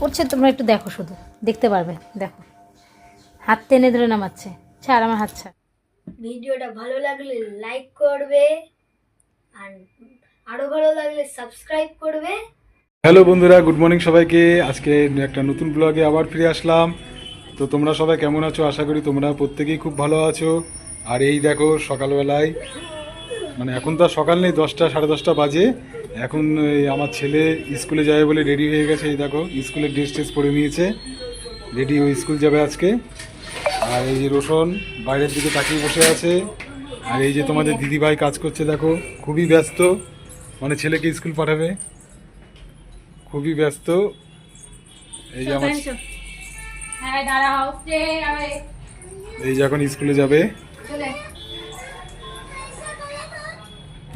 করছে তোমরা একটু দেখো শুধু। দেখতে পারবে দেখো। হাত টেনে ধরে নামাচ্ছে। ছাড় আমার হাত ছাড়। ভিডিওটা ভালো লাগলে লাইক করবে আর আরও ভালো লাগলে সাবস্ক্রাইব করবে। হ্যালো বন্ধুরা গুড মর্নিং সবাইকে। আজকে একটা নতুন ব্লগে আবার ফিরে আসলাম। তো তোমরা সবাই কেমন আছো? আশা করি তোমরা প্রত্যেকেই খুব ভালো আছো। আর এই দেখো সকালবেলায় মানে এখন তো আর সকাল নেই দশটা সাড়ে দশটা বাজে। এখন এই আমার ছেলে স্কুলে যাবে বলে রেডি হয়ে গেছে এই দেখো স্কুলের ড্রেস ট্রেস পরে নিয়েছে। রেডি ওই স্কুল যাবে আজকে। আর এই যে রোশন বাইরের দিকে তাকিয়ে বসে আছে। আর এই যে তোমাদের দিদিভাই কাজ করছে দেখো খুবই ব্যস্ত। মানে ছেলেকে স্কুল পাঠাবে। খুবই ব্যস্ত। এই যে আমার হ্যাঁ এই যে এখন স্কুলে যাবে। চলে।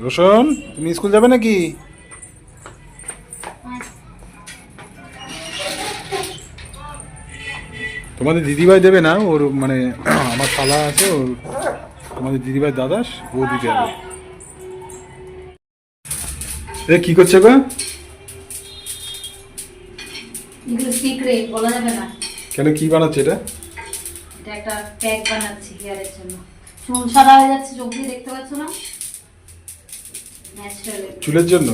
রোশন তুমি স্কুল যাবে নাকি? তোমাদের দিদিভাই দেবে না? ওর মানে আমার শালা আছে ওর তোমাদের দিদিভাই দাদাস ও দিতে হবে এ কি করছে গো? এগুলো সিক্রেট বলা যাবে না। কেন কি বানাচ্ছে এটা? এটা একটা প্যাক বানাচ্ছি হেয়ারের জন্য। চুল সাদা হয়ে যাচ্ছে চোখ দিয়ে দেখতে পাচ্ছ না? চুলের জন্য?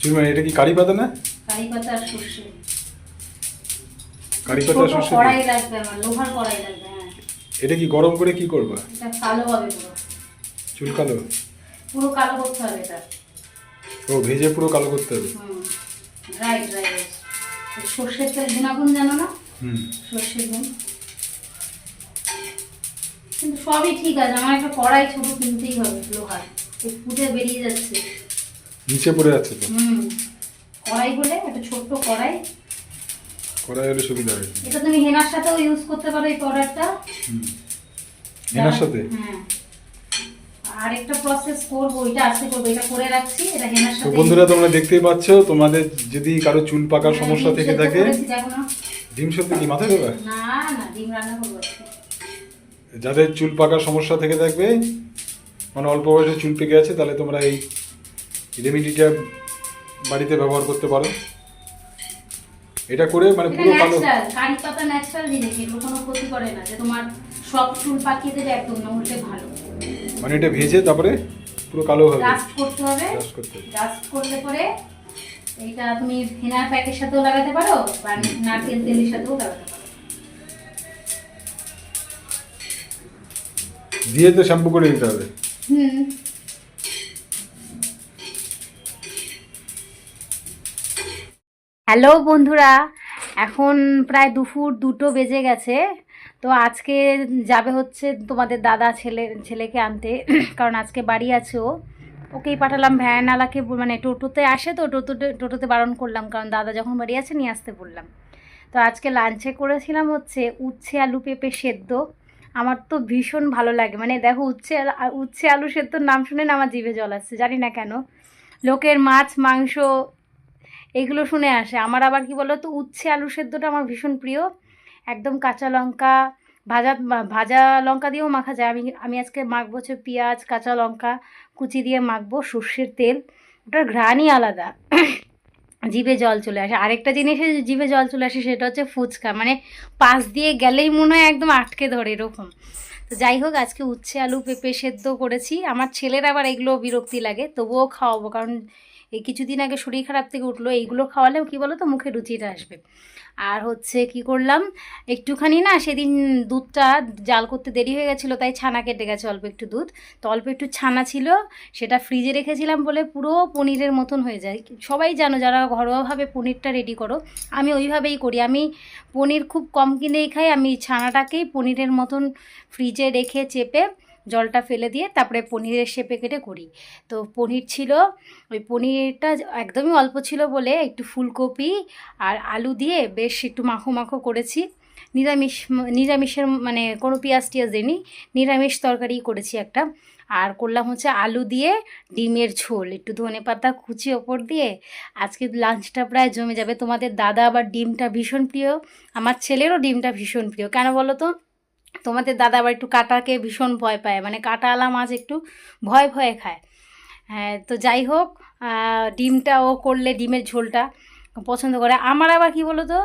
চুল মানে এটা কি কারি পাতা না? কারি পাতা আর সর্ষে। কারি পাতা সর্ষে কড়াই লাগবে আমার লোহার কড়াই লাগবে হ্যাঁ। এটা কি গরম করে কি করবা? এটা কালো হবে পুরো। চুল কালো? পুরো কালো করতে হবে এটা। ও ভেজে পুরো কালো করতে হবে? হুম। ড্রাই ড্রাই সর্ষের তেল গুণাগুণ জানো না? হুম। সর্ষের গুণ। কিন্তু সবই ঠিক আছে আমার একটা কড়াই ছোট কিনতেই হবে লোহার। ফুটে বেরিয়ে যাচ্ছে। নিচে পড়ে যাচ্ছে তো? হুম কড়াই হলে একটা ছোট্ট কড়াই। কড়াই হলে সুবিধা হয়। এটা তুমি হেনার সাথেও ইউজ করতে পারো এই পাউডারটা হেনার সাথে? হ্যাঁ আরেকটা প্রসেস করব এটা আজকে করব এটা করে রাখছি এটা হেনার সাথে বন্ধুরা তোমরা দেখতেই পাচ্ছ তোমাদের যদি কারও চুল পাকার সমস্যা থেকে থাকে। ডিম সত্যি কি মাথায় দেবে না না ডিম রান্না করব। যাদের চুল পাকার সমস্যা থেকে থাকবে মানে অল্প বয়সে চুল পেকে আছে তাহলে তোমরা এই রেমিডিটা বাড়িতে ব্যবহার করতে পারো। এটা করে মানে পুরো কালো কারি পাতা ন্যাচারাল জিনিস এগুলো কোনো ক্ষতি করে না যে তোমার সব চুল পাকিয়ে দেবে একদম না উল্টে ভালো। মানে এটা ভেজে তারপরে পুরো কালো হবে ডাস্ট করতে হবে। Dust করতে হবে। ডাস্ট করলে পরে এইটা তুমি হেনার প্যাকের সাথেও লাগাতে পারো বা নারকেল তেলের সাথেও লাগাতে পারো। দিয়ে তো শ্যাম্পু করে নিতে হবে। হুম। হ্যালো বন্ধুরা, এখন প্রায় দুপুর দুটো বেজে গেছে। তো আজকে যাবে হচ্ছে তোমাদের দাদা ছেলে, ছেলেকে আনতে। কারণ আজকে বাড়ি আছে ও। ওকেই পাঠালাম ভ্যানওয়ালাকে ব- মানে টোটোতে আসে তো, টোটোতে টোটোতে বারণ করলাম। কারণ দাদা যখন বাড়ি আছে, নিয়ে আসতে বললাম। তো আজকে লাঞ্চে করেছিলাম হচ্ছে উচ্ছে আলু পেঁপে সেদ্ধ। আমার তো ভীষণ ভালো লাগে। মানে দেখো উচ্ছে উচ্ছে আলু সেদ্ধর নাম শুনে না আমার জিভে জল আসছে, জানি না কেন। লোকের মাছ, মাংস এগুলো শুনে আসে। আমার আবার কি বলো তো উচ্ছে আলু সেদ্ধটা আমার ভীষণ প্রিয়। একদম কাঁচা লঙ্কা, ভাজা ভাজা লঙ্কা দিয়েও মাখা যায়। আমি আমি আজকে মাখবো হচ্ছে পেঁয়াজ, কাঁচা লঙ্কা কুচি দিয়ে মাখবো সর্ষের তেল। ওটার ঘ্রাণই আলাদা। জিভে জল চলে আসে। আরেকটা জিনিসে জিভে জল চলে আসে, সেটা হচ্ছে ফুচকা। মানে পাশ দিয়ে গেলেই মনে হয় একদম আটকে ধরে, এরকম। তো যাই হোক, আজকে উচ্ছে, আলু, পেঁপে সেদ্ধ করেছি। আমার ছেলের আবার এগুলো বিরক্তি লাগে, তবুও খাওয়াবো। কারণ এই কিছুদিন আগে শরীর খারাপ থেকে উঠল, এইগুলো খাওয়ালেও কি বলো তো মুখে রুচিটা আসবে। আর হচ্ছে কি করলাম, একটুখানি না সেদিন দুধটা জাল করতে দেরি হয়ে গেছিল, তাই ছানা কেটে গেছে অল্প একটু দুধ। তো অল্প একটু ছানা ছিল, সেটা ফ্রিজে রেখেছিলাম বলে পুরো পনিরের মতন হয়ে যায়। সবাই জানো, যারা ঘরোয়াভাবে পনিরটা রেডি করো, আমি ওইভাবেই করি। আমি পনির খুব কম কিনেই খাই, আমি ছানাটাকেই পনিরের মতন ফ্রিজে রেখে চেপে জলটা ফেলে দিয়ে তারপরে পনিরের শেপে কেটে করি। তো পনির ছিল, ওই পনিরটা একদমই অল্প ছিল বলে একটু ফুলকপি আর আলু দিয়ে বেশ একটু মাখো মাখো করেছি। নিরামিষ, নিরামিষের মানে কোনো পেঁয়াজ টিয়াজ দিইনি, নিরামিষ তরকারি করেছি একটা। আর করলাম হচ্ছে আলু দিয়ে ডিমের ঝোল, একটু ধনে পাতা কুচি ওপর দিয়ে। আজকে লাঞ্চটা প্রায় জমে যাবে। তোমাদের দাদা আবার ডিমটা ভীষণ প্রিয়, আমার ছেলেরও ডিমটা ভীষণ প্রিয়। কেন বলো তো? তোমাদের দাদা আবার একটু কাটাকে ভীষণ ভয় পায় মানে কাটাওয়ালা মাছ একটু ভয় ভয়ে খায়। হ্যাঁ তো যাই হোক ডিমটা ও করলে ডিমের ঝোলটা পছন্দ করে। আমার আবার কি বলো তো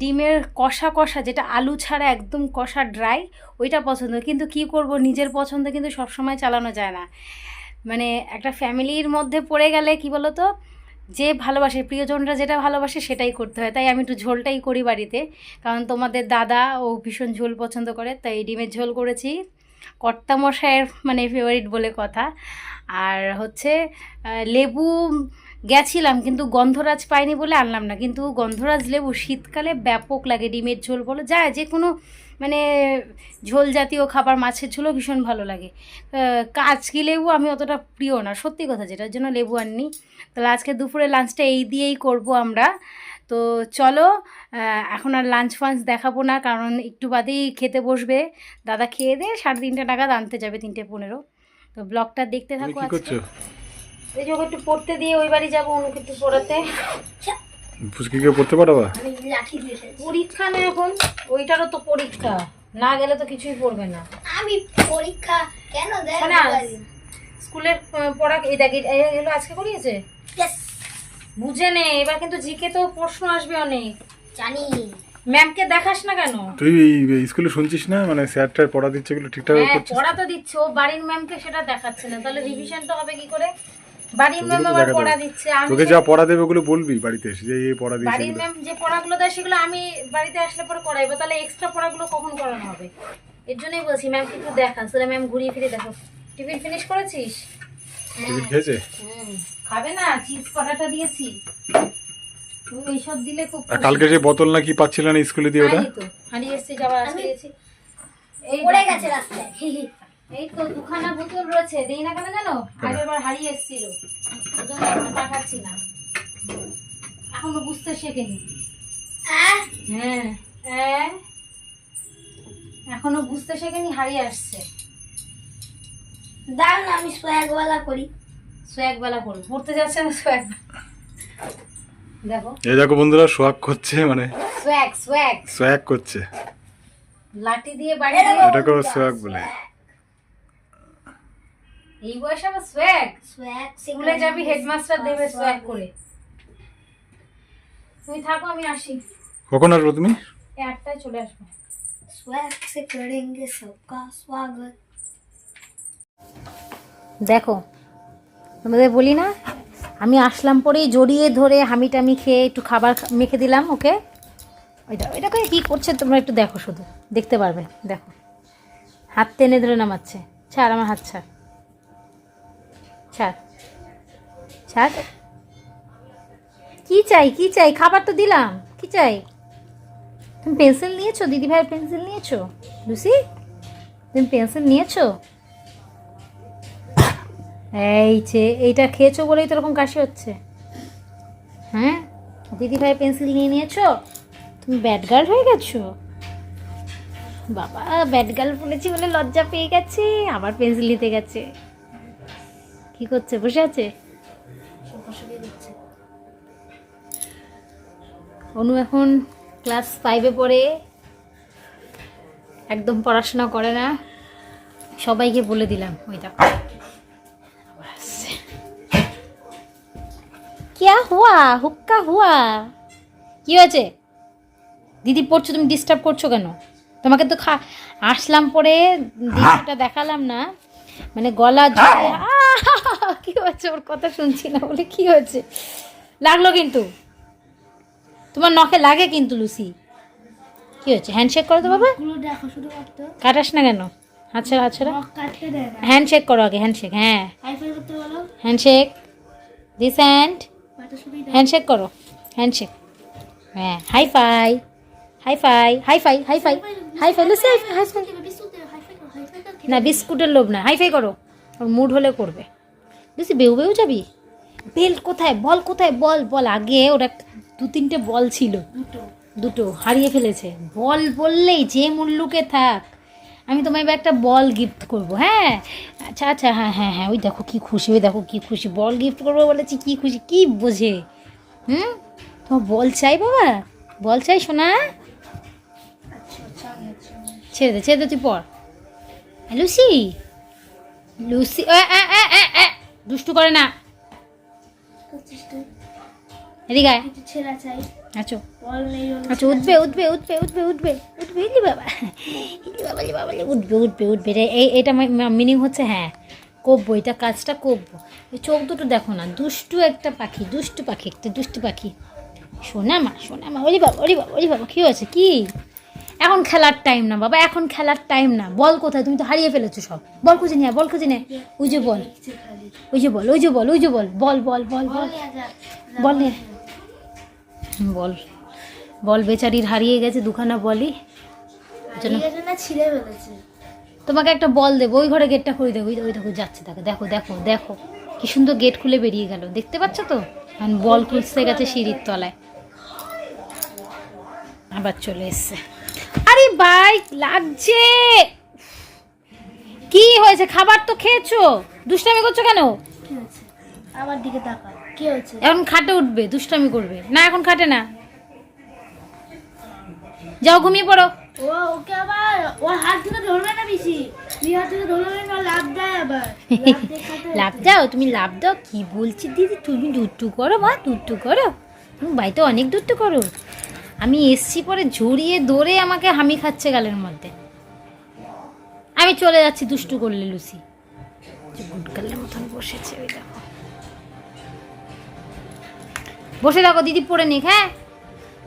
ডিমের কষা কষা যেটা আলু ছাড়া একদম কষা ড্রাই ওইটা পছন্দ। কিন্তু কি করব, নিজের পছন্দ কিন্তু সবসময় চালানো যায় না। মানে একটা ফ্যামিলির মধ্যে পড়ে গেলে কি বলো তো যে ভালোবাসে, প্রিয়জনরা যেটা ভালোবাসে সেটাই করতে হয়। তাই আমি একটু ঝোলটাই করি বাড়িতে। কারণ তোমাদের দাদা, ও ভীষণ ঝোল পছন্দ করে, তাই ডিমের ঝোল করেছি। কর্তা মশাইয়ের মানে ফেভারিট বলে কথা। আর হচ্ছে লেবু গেছিলাম কিন্তু গন্ধরাজ পাইনি বলে আনলাম না। কিন্তু গন্ধরাজ লেবু শীতকালে ব্যাপক লাগে ডিমের ঝোল বলো যায় যে কোনো মানে ঝোল জাতীয় খাবার মাছের ঝোলও ভীষণ ভালো লাগে। কাচকি লেবু আমি অতটা প্রিয় না সত্যি কথা যেটার জন্য লেবু আননি। তাহলে আজকে দুপুরে লাঞ্চটা এই দিয়েই করব আমরা। তো চলো এখন আর লাঞ্চ ফাঞ্চ দেখাবো না কারণ একটু বাদেই খেতে বসবে। দাদা খেয়ে দিয়ে সাড়ে তিনটে নাগাদ আনতে যাবে তিনটে পনেরো। তো ব্লগটা দেখতে থাকো আজকে। এই যে ওকে একটু পড়তে দিয়ে ওই বাড়ি যাব অনুকে একটু পড়াতে। ফুচকিকে পড়তে এসেছি। পরীক্ষা না এখন ওইটারও তো পরীক্ষা। না গেলে তো কিছুই পড়বে না। আমি পরীক্ষা কেন দেয় স্কুলের পড়া এই দেখ এগুলো আজকে করিয়েছে? বুঝে নে এবার কিন্তু জিকে তো প্রশ্ন আসবে অনেক। জানি। ম্যামকে দেখাস না কেন? তুই স্কুলে শুনছিস না? মানে স্যারটার পড়া দিচ্ছে এগুলো ঠিকঠাক হ্যাঁ করছিস? পড়া তো দিচ্ছে ও বাড়ির ম্যামকে সেটা দেখাচ্ছে না। তাহলে রিভিশন তো হবে কি করে? বাড়ির তোকে ম্যাম তো পড়া দিচ্ছে আমি তোকে যা পড়া দেবে ওগুলো বলবি বাড়িতে এসে যে এই পড়া দিয়েছে বাড়ির ম্যাম যে পড়াগুলো দেয় সেগুলো আমি বাড়িতে আসলে পরে করাইবো তাহলে এক্সট্রা পড়াগুলো কখন করানো হবে? এর জন্যই বলছি ম্যাম একটু দেখা তাহলে ম্যাম ঘুরিয়ে ফিরে দেখো। টিফিন ফিনিশ করেছিস? টিফিন খেয়েছে? খাবে না চিজ কড়াটা দিয়েছি। তুমি এইসব দিলে খুব কালকে যে বোতল না কি পাচ্ছিল না স্কুলে দিয়ে ওটা? হারিয়ে এসছি দিয়েছি। এই পড়ে গেছে রাস্তায়। এই তো দুখানা বোতল রয়েছে দেই না কেন জানো? আগের বার হারিয়ে এসেছিল। ওজন্য এখন পাঠাচ্ছি না। এখনও বুঝতে শেখেনি। হ্যাঁ। হ্যাঁ এখনও বুঝতে শেখেনি হারিয়ে আসছে। দাঁড়ান আমি সোয়াগওয়ালা করি। সোয়াগ বেলা করব পড়তে যাচ্ছে না সোয়াগ দেখো। এই দেখো বন্ধুরা সোয়াগ করছে মানে সোয়াগ সোয়াগ। সোয়াগ করছে। লাঠি দিয়ে বাড়ি এটাকেও সোয়াগ বলে। এই বয়সে আবার স্কুলে যাবি হেডমাস্টার দেবে করে। তুমি থাকো আমি আসি। কখন তুমি? চলে আসব। সে করেঙ্গে সবকা স্বাগত দেখো তোমাদের বলি না আমি আসলাম পরেই জড়িয়ে ধরে হামি টামি খেয়ে একটু খাবার মেখে দিলাম ওকে? ওইটা ওইটাকে কী করছে তোমরা একটু দেখো শুধু দেখতে পারবে দেখো। হাত টেনে ধরে নামাচ্ছে ছাড় আমার হাত ছাড়। ছাড়। ছাড়। কি চাই কি চাই? খাবার তো দিলাম। কি চাই? তুমি পেন্সিল নিয়েছো? দিদি ভাইয়ের পেন্সিল নিয়েছো? লুসি, তুমি পেন্সিল নিয়েছো? এই যে, এইটা খেয়েছো বলেই তো এরকম কাশি হচ্ছে। হ্যাঁ? দিদি ভাই পেন্সিল নিয়ে নিয়েছো? তুমি ব্যাড গার্ল হয়ে গেছো? বাবা ব্যাড গার্ল বলেছি বলে লজ্জা পেয়ে গেছে, আবার পেন্সিল নিতে গেছে। কি করছে? বসে আছে? অনু এখন ক্লাস ফাইভে পড়ে। একদম পড়াশোনা করে না। সবাইকে বলে দিলাম ওই দেখো। কিয়া হুয়া? হুক্কা হুয়া? কি হয়েছে? দিদি পড়ছো তুমি ডিস্টার্ব করছ কেন? তোমাকে তো খা আসলাম পরে হ্যাঁ। দিদিটা দেখালাম না। মানে গলা! কি হয়েছে? ওর কথা শুনছি না বলে কি হয়েছে? লাগল কিন্তু। তোমার নখে লাগে কিন্তু লুসি। কি হয়েছে? হ্যান্ডশেক করো তো বাবা। গুলো দেখো শুধু করতে কাটাস না কেন? আচ্ছা আচ্ছা হ্যান্ডশেক করো আগে হ্যান্ডশেক হ্যাঁ। হ্যান্ডশেক দিস হ্যান্ড হ্যান্ডশেক করো। হ্যান্ডশেক হ্যাঁ high five high five high five high five high five Lucy high five না বিস্কুটের লোভ না হাই ফাই করো। ওর মুড হলে করবে। লুসি বেউ বেউ যাবি? বেল্ট কোথায়? বল কোথায়? বল বল। আগে ওর ওরা দু তিনটে বল ছিল। দুটো। দুটো। হারিয়ে ফেলেছে। বল বললেই যে মুল্লুকে থাক। আমি তোমায় এবার একটা বল গিফট করব হ্যাঁ? আচ্ছা আচ্ছা হ্যাঁ হ্যাঁ হ্যাঁ। ওই দেখো কি খুশি ওই দেখো কি খুশি। বল গিফট করব বলেছি কি খুশি কি বোঝে? হুম? তোমার বল চাই বাবা? বল চাই শোনা ছেড়ে দে ছেড়ে দে তুই পর লুসি? লুসি এ, এ, এ, এ, এ, দুষ্টু করে না। এদিকে আয়। কিছু ছেঁড়া চাই। আচ্ছা বল নেই ওর উঠবে উঠবে উঠবে উঠবে উঠবে উঠবে ইলি বাবা। ইলি বাবা ইলি বাবা উঠবে উঠবে উঠবে রে। এই এটা মিনিং হচ্ছে হ্যাঁ এটা কাজটা এই চোখ দুটো দেখো না দুষ্টু একটা পাখি দুষ্টু পাখি একটা দুষ্টু পাখি। সোনা মা সোনা মা ওলি বাবা ওলি বাবা ওলি বাবা কী হয়েছে কি? এখন খেলার টাইম না বাবা এখন খেলার টাইম না। বল কোথায়? তুমি তো হারিয়ে ফেলেছো সব। বল খুঁজে নিয়ে বল খুঁজে আয়। ওই যে বল। ওই যে বল ওই যে বল ওই যে বল। বল বল বল বল। বল নে বল বল। বেচারির হারিয়ে গেছে দুখানা বলই। না তোমাকে একটা বল দেবো ওই ঘরে গেটটা খুলে দেবো। ওই দেখো যাচ্ছে দেখো দেখো দেখো দেখো। কি সুন্দর গেট খুলে বেরিয়ে গেল। দেখতে পাচ্ছ তো? বল খুঁজতে গেছে সিঁড়ির তলায়। আবার চলে এসছে। আরে বাইক লাগছে। কি হয়েছে? খাবার তো খেয়েছো? দুষ্টামি করছ কেন? আমার দিকে তাকা কি হয়েছে? এখন খাটে উঠবে দুষ্টামি করবে। না এখন খাটে না। যাও ঘুমিয়ে পড়ো। ও ওকে আবার? ওর হাত থেকে ধরবে না বেশি। তুই হাত থেকে ধরবে না লাভ দেয় আবার। দাও তুমি লাভ দাও। কি বলছি দিদি? তুমি দুট্টু করো মা দুট্টু করো। তুমি বাড়িতে অনেক দুট্টু করো। আমি এসছি পরে জড়িয়ে দৌড়ে আমাকে হামি খাচ্ছে গালের মধ্যে। আমি চলে যাচ্ছি দুষ্টু করলে, লুসি। গুটকালের মতন বসেছে ওই দেখো। বসে দেখো, দিদি পড়ে নিক হ্যাঁ?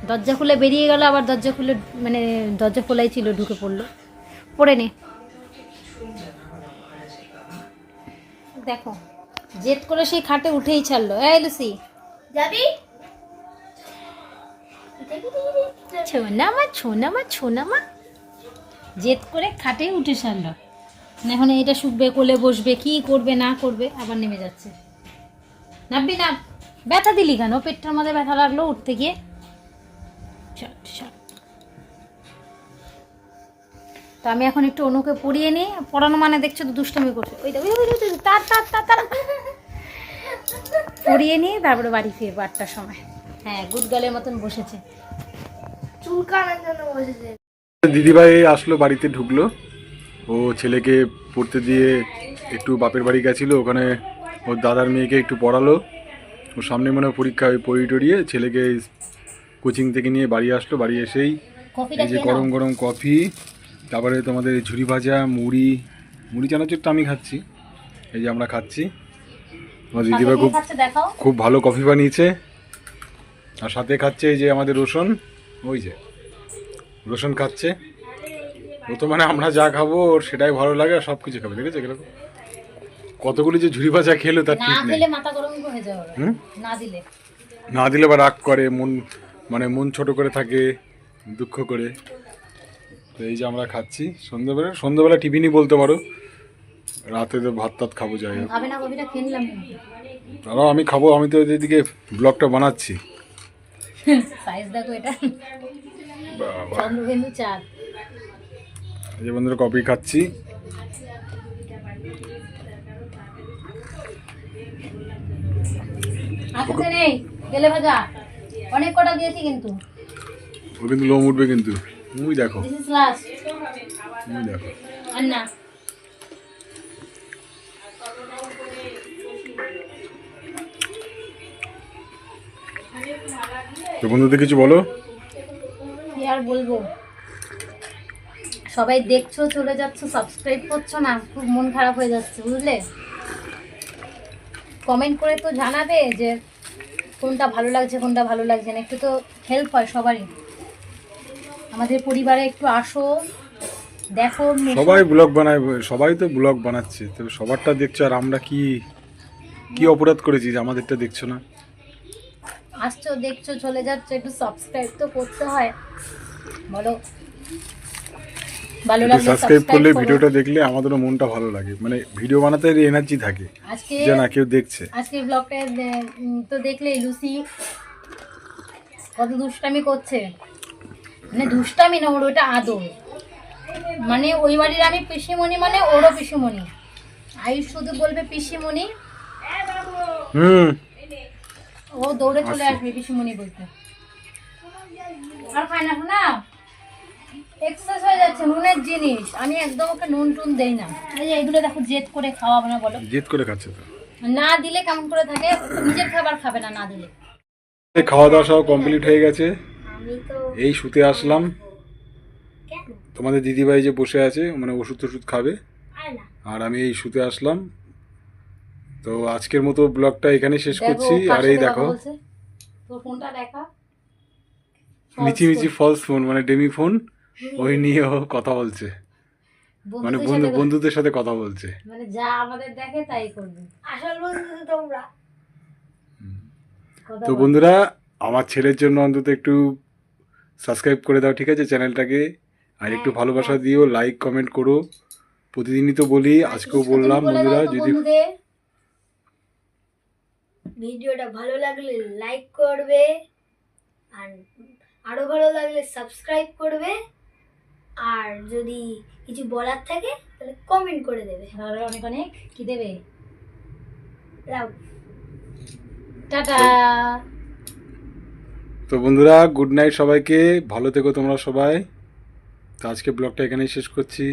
দরজা খুলে বেরিয়ে গেল, আবার দরজা খুলে মানে দরজা খোলাই ছিল, ঢুকে পড়ল। পড়ে নে। দেখো, জেদ করে সেই খাটে উঠেই ছাড়লো। এই লুসি। যাবি? জেদ করে খাটে উঠে না এখন এটা শুকবে, কোলে বসবে, কি করবে, না করবে, আবার নেমে যাচ্ছে। নাববি না, ব্যথা দিলি কেন? পেটটার মধ্যে ব্যথা লাগল উঠতে গিয়ে। তো আমি এখন একটু অনুকে পড়িয়ে নিই। পড়ানো মানে দেখছ তো দুষ্টামি করছে। ওই তার। পড়িয়ে নিয়ে তারপরে বাড়ি ফিরবো আটটার সময়। হ্যাঁ গুড গালের মতন বসেছে। চুলকানোর জন্য বসেছে। দিদিভাই আসলো বাড়িতে ঢুকলো। ও ছেলেকে পড়তে দিয়ে একটু বাপের বাড়ি গেছিল ওখানে ওর দাদার মেয়েকে একটু পড়ালো। ওর সামনে মনে পরীক্ষা ওই পড়ি টড়িয়ে ছেলেকে কোচিং থেকে নিয়ে বাড়ি আসলো। বাড়ি এসেই এই যে গরম গরম কফি তারপরে তোমাদের ঝুরি ভাজা মুড়ি মুড়ি চানাচুরটা আমি খাচ্ছি। এই যে আমরা খাচ্ছি। আমার দিদিভাই খুব খুব ভালো কফি বানিয়েছে। আর সাথে খাচ্ছে এই যে আমাদের রসুন ওই যে রসুন খাচ্ছে। ও তো মানে আমরা যা খাব ওর সেটাই ভালো লাগে আর সব কিছু খাবে দেখেছ কীরকম? কতগুলি যে ঝুড়ি ভাজা খেলো তার ঠিক নেই। না দিলে। বা রাগ করে মন মানে মন ছোট করে থাকে দুঃখ করে। তো এই যে আমরা খাচ্ছি সন্ধ্যাবেলা। সন্ধ্যাবেলা টিফিনই বলতে পারো রাতে তো ভাত টাত খাব যাই হোক। আমি খাব আমি তো এদিকে ব্লগটা বানাচ্ছি। সাইজ দেখো এটা। চন্দ্রবিন্দু চাঁদ যে বন্ধুরা কফি খাচ্ছি। আসতে নেই গেলে ভাজা। অনেক কটা দিয়েছি কিন্তু। ও কিন্তু লোম উঠবে কিন্তু। তুমি দেখো। দিস ইজ লাস্ট তুমি দেখো। আর না। তো বন্ধুদের কিছু বলো? কি আর বলব? সবাই দেখছ চলে যাচ্ছ সাবস্ক্রাইব করছ না খুব মন খারাপ হয়ে যাচ্ছে বুঝলে? কমেন্ট করে তো জানাবে যে কোনটা ভালো লাগছে কোনটা ভালো লাগছে না একটু তো হেল্প হয় সবারই। আমাদের পরিবারে একটু আসো দেখো সবাই ব্লগ বানায় সবাই তো ব্লগ বানাচ্ছে তবে সবারটা দেখছ আর আমরা কি কি অপরাধ করেছি যে আমাদেরটা দেখছ না? আসছো দেখছ চলে যাচ্ছ একটু সাবস্ক্রাইব তো করতে হয়। বলো। ভালো লাগলে সাবস্ক্রাইব করলে ভিডিওটা দেখলে আমাদেরও মনটা ভালো লাগে। মানে ভিডিও বানাতে এনার্জি থাকে আজকে যে না কেউ দেখছে। আজকের ব্লগটা তো দেখলে লুসি কত দুষ্টামি করছে। মানে দুষ্টামি না ওর ওটা আদর। মানে ওই বাড়ির আমি পিসিমণি মানে ওরও পিসিমণি। আয়ুষ শুধু বলবে পিসিমণি। হুম। ও দৌড়ে চলে আসবে পিসিমণি বলতে আর খায় না না এক্সারসাইজ হয়ে যাচ্ছে নুনের জিনিস। আমি একদম ওকে নুন টুন দেই না। এই যে এগুলো দেখো জেদ করে খাওয়াবো না বলো। জেদ করে খাচ্ছে তো। না দিলে কেমন করে থাকে? নিজের খাবার খাবে না না দিলে। খাওয়া দাওয়া সব কমপ্লিট হয়ে গেছে। এই শুতে আসলাম। তোমাদের দিদিভাই যে বসে আছে মানে ওষুধ টষুধ খাবে আর আমি এই শুতে আসলাম। তো আজকের মতো ব্লগটা এখানে শেষ করছি কার আর এই দেখো। তোর ফোনটা দেখা। মিচি মিচি ফলস ফোন মানে ডেমি ফোন ওই নিয়ে কথা বলছে। মানে বন্ধু বন্ধুদের সাথে কথা বলছে। মানে যা আমাদের দেখে তাই করবে। আসল বন্ধু তো তোমরা। তো বন্ধুরা আমার ছেলের জন্য অন্তত একটু সাবস্ক্রাইব করে দাও ঠিক আছে চ্যানেলটাকে। আর একটু হ্যাঁ, ভালোবাসা দিও লাইক কমেন্ট করো। প্রতিদিনই তো বলি আজকেও বললাম বন্ধুরা যদি ভিডিওটা ভালো লাগলে লাইক করবে আর আরও ভালো লাগলে সাবস্ক্রাইব করবে। আর যদি কিছু বলার থাকে তাহলে কমেন্ট করে দেবে। তাহলে অনেক অনেক কি দেবে? Love tata. তো বন্ধুরা গুড নাইট সবাইকে। ভালো থেকো তোমরা সবাই। তো আজকে ব্লগটা এখানেই শেষ করছি।